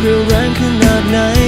sugar rankin' at night.